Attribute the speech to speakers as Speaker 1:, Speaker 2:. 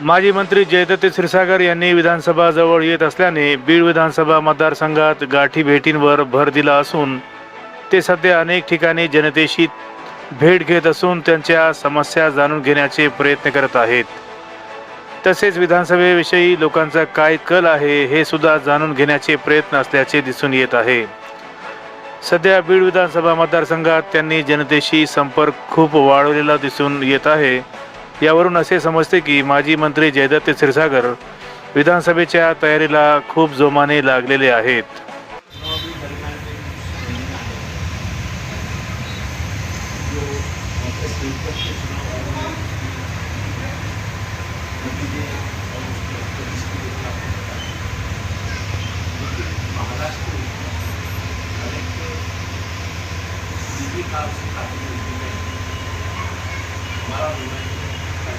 Speaker 1: माजी मंत्री जयदत्त क्षीरसागर यांनी विधानसभा जवळ येत असल्याने बीड विधानसभा मतदारसंघात गाठी भेटींवर भर दिला असून ते सध्या अनेक ठिकाणी जनतेशी भेट घेत असून त्यांच्या समस्या जाणून घेण्याचे प्रयत्न करत आहेत. तसेच विधानसभेविषयी लोकांचा काय कल आहे हे सुद्धा जाणून घेण्याचे प्रयत्न असल्याचे दिसून येत आहे. सध्या बीड विधानसभा मतदारसंघात त्यांनी जनतेशी संपर्क खूप वाढवलेला दिसून येत आहे. यावरून असे समजते की माजी मंत्री जयदत्त क्षीरसागर विधानसभेच्या तयारीला खूप जोमाने लागलेले आहेत.